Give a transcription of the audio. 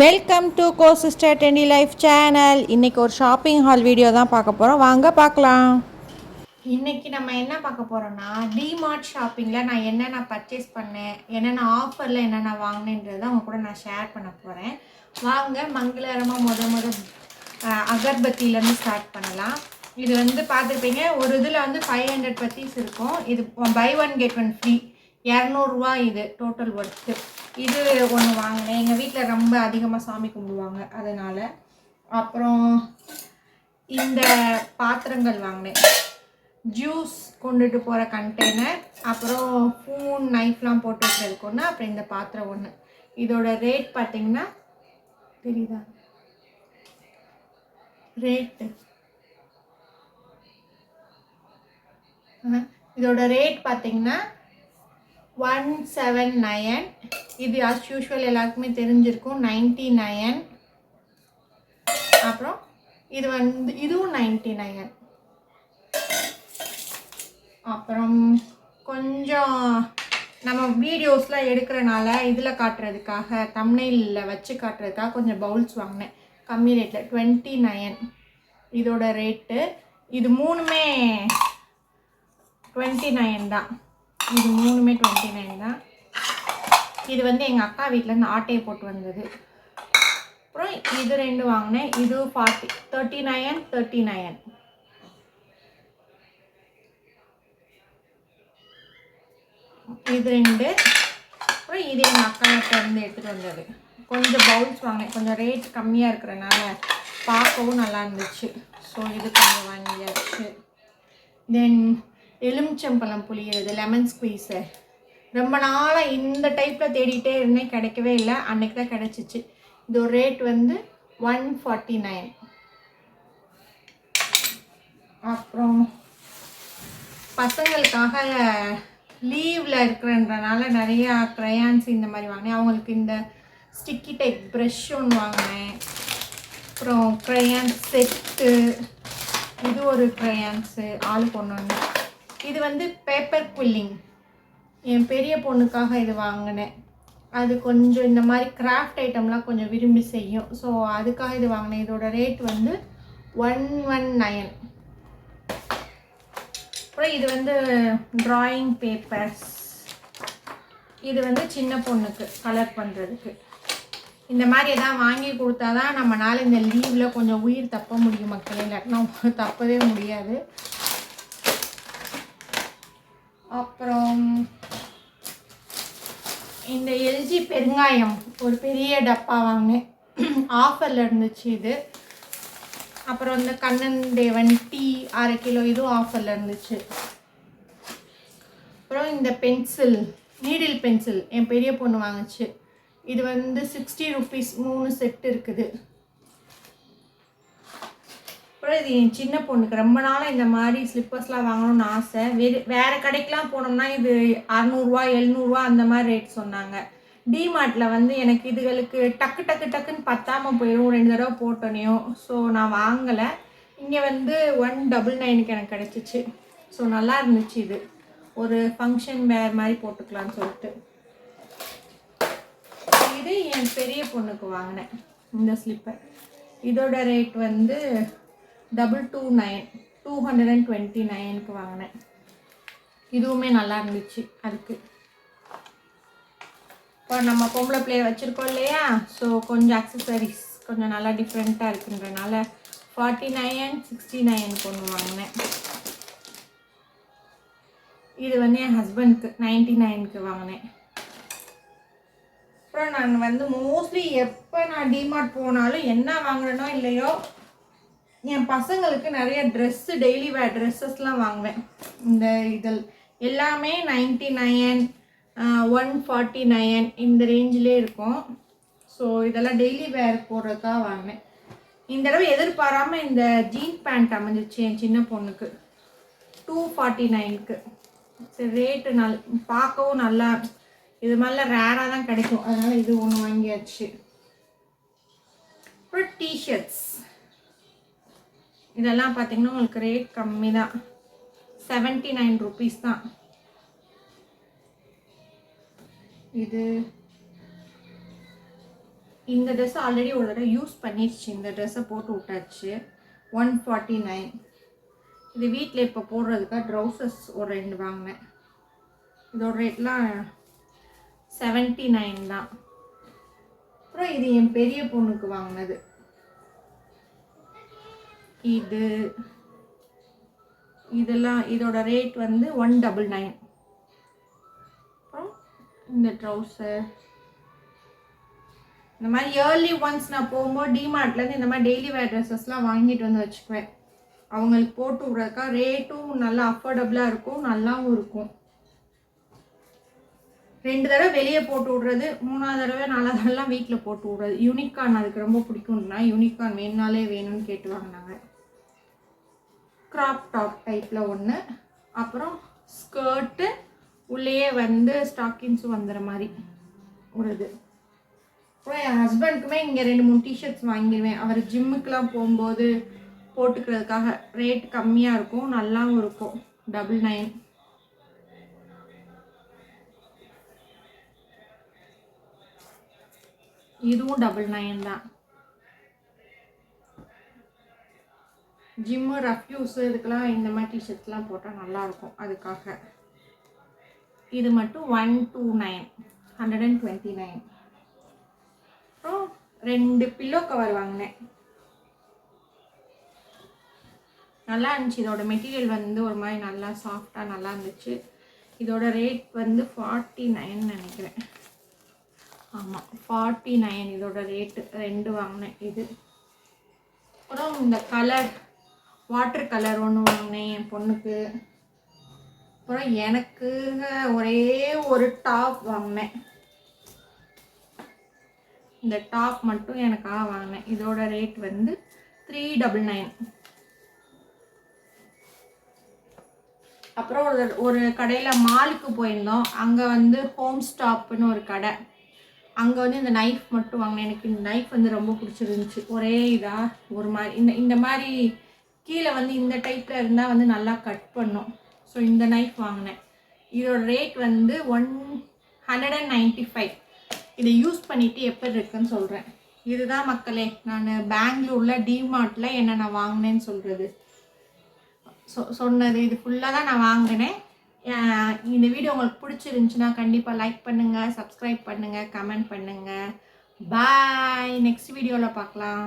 Welcome to go sister trendy life channel இன்னைக்கு ஒரு shopping hall video தான் பார்க்க போகிறோம் வாங்க பார்க்கலாம். இன்னைக்கு நம்ம என்ன பார்க்க போகிறோம்னா டிமார்ட் ஷாப்பிங்கில் நான் என்னென்ன பர்ச்சேஸ் பண்ணேன் என்னென்ன ஆஃபரில் என்னென்ன வாங்கினேன்றதை அவங்க கூட நான் ஷேர் பண்ண போகிறேன் வாங்க மங்களகரமாக முத முத அகர்பத்திலேருந்து ஸ்டார்ட் பண்ணலாம். இது வந்து பார்த்துருப்பீங்க ஒரு இதில் வந்து ஃபைவ் ஹண்ட்ரட் பத்தீஸ் இருக்கும். இது buy one get one free இரநூறுவா இது டோட்டல் ஒர்த்து இது ஒன்று வாங்கினேன். எங்கள் வீட்டில் ரொம்ப அதிகமாக சாமி கும்பிடுவாங்க. அதனால் அப்புறம் இந்த பாத்திரங்கள் வாங்கினேன். ஜூஸ் கொண்டுட்டு போகிற கண்டெய்னர் அப்புறம் ஃபோன் நைஃப்லாம் போட்டு வைக்கிறதுக்கு ஒன்று அப்புறம் இந்த பாத்திரம் ஒன்று இதோட ரேட் பார்த்தீங்கன்னா தெரியுதா? ரேட்டு இதோட ரேட் பார்த்தீங்கன்னா ஒன் செவன் நயன் இது ஆஸ் யூஷுவல் எல்லாருக்குமே தெரிஞ்சிருக்கும். நைன்டி நயன் அப்புறம் இது வந்து இதுவும் நைன்டி நயன் அப்புறம் கொஞ்சம் நம்ம வீடியோஸ்லாம் எடுக்கிறனால இதில் காட்டுறதுக்காக தமிழில் வச்சு காட்டுறதுக்காக கொஞ்சம் பவுல்ஸ் வாங்கினேன். கம்மி ரேட்டில் டுவெண்ட்டி நயன் இதோட ரேட்டு இது மூணுமே டுவெண்ட்டி நயன் தான். இது மூணுமே டுவெண்ட்டி நைன் தான். இது வந்து எங்கள் அக்கா வீட்டிலேருந்து ஆட்டையை போட்டு வந்தது. அப்புறம் இது ரெண்டு வாங்கினேன். இது forty thirty nine thirty nine இது ரெண்டு. அப்புறம் இது எங்கள் அக்கா இருந்து எடுத்துகிட்டு வந்தது. கொஞ்சம் பவுல்ஸ் வாங்கினேன். கொஞ்சம் ரேட் கம்மியாக இருக்கிறனால பார்க்கவும் நல்லா இருந்துச்சு. ஸோ இது கொஞ்சம் வாங்கியாச்சு. தென் எலுமிச்சம்பழம் புளியறது லெமன் ஸ்குவீஸு ரொம்ப நாளாக இந்த டைப்பில் தேடிட்டே இருந்தேன் கிடைக்கவே இல்லை. அன்றைக்கி தான் கிடச்சிச்சு. இதோட ரேட் வந்து ஒன் ஃபார்ட்டி நைன் அப்புறம் பசங்களுக்காக லீவில் இருக்கிறன்றனால நிறையா க்ரையான்ஸ் இந்த மாதிரி வாங்கினேன். அவங்களுக்கு இந்த ஸ்டிக்கி டைப் ப்ரெஷ் ஒன்று வாங்கினேன். அப்புறம் க்ரையான்ஸ் செட்டு இது ஒரு க்ரையான்ஸு ஆளுக்கு ஒன்று ஒன்று இது வந்து பேப்பர் குல்லிங் என் பெரிய பொண்ணுக்காக இது வாங்கினேன். அது கொஞ்சம் இந்த மாதிரி கிராஃப்ட் ஐட்டம்லாம் கொஞ்சம் விரும்பி செய்யும். ஸோ அதுக்காக இது வாங்கினேன். இதோட ரேட் வந்து ஒன் ஒன் நயன் அப்புறம் இது வந்து ட்ராயிங் பேப்பர்ஸ் இது வந்து சின்ன பொண்ணுக்கு கலர் பண்ணுறதுக்கு இந்த மாதிரி எதாவது வாங்கி கொடுத்தா தான் நம்மளால் இந்த லீவில் கொஞ்சம் உயிர் தப்ப முடியும் மக்களே. இல்லாட்டினா தப்பவே முடியாது. அப்புறம் இந்த எல்ஜி பெருங்காயம் ஒரு பெரிய டப்பா வாங்கினேன். ஆஃபரில் இருந்துச்சு இது. அப்புறம் இந்த கண்ணன் தேவன் டீ அரை கிலோ இதுவும் ஆஃபரில் இருந்துச்சு. அப்புறம் இந்த பென்சில் நீடில் பென்சில் என் பெரிய பொண்ணு வாங்குச்சு. இது வந்து சிக்ஸ்டி ருபீஸ் மூணு செட் இருக்குது. அப்புறம் இது என் சின்ன பொண்ணுக்கு ரொம்ப நாளாக இந்த மாதிரி ஸ்லிப்பர்ஸ்லாம் வாங்கணும்னு ஆசை. வேறு வேறு கடைக்கெலாம் போனோம்னா இது அறநூறுவா எழுநூறுவா அந்த மாதிரி ரேட் சொன்னாங்க. டிமார்ட்டில் வந்து எனக்கு இதுகளுக்கு டக்கு டக்கு டக்குன்னு பத்தாமல் போயிடும். ரெண்டு தடவை போட்டோனையும் ஸோ நான் வாங்கலை. இங்கே வந்து ஒன் டபுள் நைனுக்கு எனக்கு கிடச்சிச்சு. ஸோ நல்லா இருந்துச்சு இது. ஒரு ஃபங்க்ஷன் வேர் மாதிரி போட்டுக்கலாம்னு சொல்லிட்டு. இது என் பெரிய பொண்ணுக்கு வாங்கினேன். இந்த ஸ்லிப்பர் இதோட ரேட் வந்து double two nine two hundred and twenty நைனுக்கு வாங்கினேன். இதுவுமே நல்லா இருந்துச்சு அதுக்கு. இப்போ நம்ம பொம்பளை பிள்ளைய வச்சுருக்கோம் இல்லையா? ஸோ கொஞ்சம் அக்சசரிஸ் கொஞ்சம் நல்லா டிஃப்ரெண்ட்டாக இருக்குன்றனால ஃபார்ட்டி நைன் சிக்ஸ்டி நைனுக்கு ஒன்று வாங்கினேன். இது வந்து என் ஹஸ்பண்ட்க்கு நைன்டி நைனுக்கு வாங்கினேன். அப்புறம் நான் வந்து மோஸ்ட்லி எப்போ நான் டிமார்ட் போனாலும் என்ன வாங்குறேனோ இல்லையோ என் பசங்களுக்கு நிறைய ட்ரெஸ்ஸு டெய்லி வேர் ட்ரெஸ்ஸஸ்லாம் வாங்குவேன். இந்த இதில் எல்லாமே ninety nine one forty nine இந்த ரேஞ்சிலே இருக்கும். ஸோ இதெல்லாம் டெய்லி வேர் போடுறதுக்காக வாங்கினேன் இந்த தடவை எதிர்பாராமல் இந்த ஜீன் பேண்ட் அமைஞ்சிச்சு என் சின்ன பொண்ணுக்கு. டூ ஃபார்ட்டி நைனுக்கு சரி ரேட்டு நல் பார்க்கவும் நல்லா இது மாதிரிலாம் ரேராக தான் கிடைக்கும். அதனால் இது ஒன்று வாங்கியாச்சு. அப்புறம் டிஷர்ட்ஸ் இதெல்லாம் பார்த்தீங்கன்னா உங்களுக்கு ரேட் கம்மி தான். செவன்ட்டி நைன் ருபீஸ் தான். இது இந்த ட்ரெஸ் ஆல்ரெடி ஒரு தடவை யூஸ் பண்ணிடுச்சு இந்த ட்ரெஸ்ஸை போட்டு விட்டாச்சு. ஒன் ஃபார்ட்டி நைன் இது வீட்டில் இப்போ போடுறதுக்காக ட்ரௌசர்ஸ் ஒரு ரெண்டு வாங்கினேன். இதோட ரேட்லாம் செவன்ட்டி நைன் தான். அப்புறம் இது என் பெரிய பொண்ணுக்கு வாங்கினது. இது இதெல்லாம் இதோட ரேட் வந்து ஒன் டபுள் நைன் அப்புறம் இந்த ட்ரௌசர் இந்த மாதிரி இயர்லி ஒன்ஸ் நான் போகும்போது டிமார்ட்லேருந்து இந்த மாதிரி டெய்லி வேர் ட்ரெஸ்ஸஸ்லாம் வாங்கிட்டு வந்து வச்சுக்குவேன். அவங்களுக்கு போட்டு விட்றதுக்கா ரேட்டும் நல்லா அஃபோர்டபுளாக இருக்கும் நல்லாவும் இருக்கும். ரெண்டு தடவை வெளியே போட்டு விட்றது மூணாவது தடவை நாலாவது தடவைலாம் வீட்டில் போட்டு விட்றது. யூனிகார்ன் அதுக்கு ரொம்ப பிடிக்கும்னா யூனிகார்ன் வேணுனாலே வேணும்னு கேட்டு வாங்கினாங்க. க்ராப் டாப் டைப்பில் ஒன்று அப்புறம் ஸ்கர்ட்டு உள்ளேயே வந்து ஸ்டாக்கிங்ஸும் வந்துடுற மாதிரி ஒரு இது. அப்புறம் என் ஹஸ்பண்ட்க்குமே இங்கே ரெண்டு மூணு டிஷர்ட்ஸ் வாங்கிடுவேன் அவர் ஜிம்முக்கெலாம் போகும்போது போட்டுக்கிறதுக்காக ரேட் கம்மியாக இருக்கும் நல்லாவும் இருக்கும். டபுள் நைன் இதுவும் டபுள் நைன் தான். ஜிம்மு ரஃப் யூஸ் இதுக்கெல்லாம் இந்த மாதிரி டிஷர்ட்ஸ்லாம் போட்டால் நல்லாயிருக்கும் அதுக்காக. இது மட்டும் one two nine hundred and twenty nine அப்புறம் ரெண்டு பில்லோ கவர் வாங்கினேன். நல்லா இருந்துச்சு. இதோட மெட்டீரியல் வந்து ஒரு மாதிரி நல்லா சாஃப்டாக நல்லா இருந்துச்சு. இதோட ரேட் வந்து ஃபார்ட்டி நைன் நினைக்கிறேன். ஆமாம் ஃபார்ட்டி நைன் இதோட ரேட்டு ரெண்டு வாங்கினேன். இது அப்புறம் இந்த கலர் வாட்டர் கலர் ஒன்று வாங்கினேன் என் பொண்ணுக்கு. அப்புறம் எனக்கு ஒரே ஒரு டாப் வாங்கினேன். இந்த டாப் மட்டும் எனக்காக வாங்கினேன். இதோட ரேட் வந்து த்ரீ டபுள் நைன் அப்புறம் ஒரு ஒரு கடையில் மாலுக்கு போயிருந்தோம். அங்கே வந்து ஹோம் ஸ்டாப்னு ஒரு கடை. அங்கே வந்து இந்த நைஃப் மட்டும் வாங்கினேன். எனக்கு இந்த நைஃப் வந்து ரொம்ப பிடிச்சிருந்துச்சு. ஒரே இதாக ஒரு மாதிரி இந்த இந்த மாதிரி கீழே வந்து இந்த டைப்பில் இருந்தால் வந்து நல்லா கட் பண்ணும். ஸோ இந்த நைஃப் வாங்கினேன். இதோட ரேட் வந்து one hundred and ninety five இதை யூஸ் பண்ணிவிட்டு எப்படி இருக்குன்னு சொல்கிறேன் இதுதான் மக்களே நான் பெங்களூரில் டிமார்ட்டில் என்ன நான் வாங்கினேன்னு சொல்கிறது சொ சொன்னது இது ஃபுல்லாக தான் நான் வாங்கினேன். இந்த வீடியோ உங்களுக்கு பிடிச்சிருந்துச்சுன்னா கண்டிப்பாக லைக் பண்ணுங்கள் சப்ஸ்கிரைப் பண்ணுங்கள் கமெண்ட் பண்ணுங்கள் பாய் நெக்ஸ்ட் வீடியோவில் பார்க்கலாம்.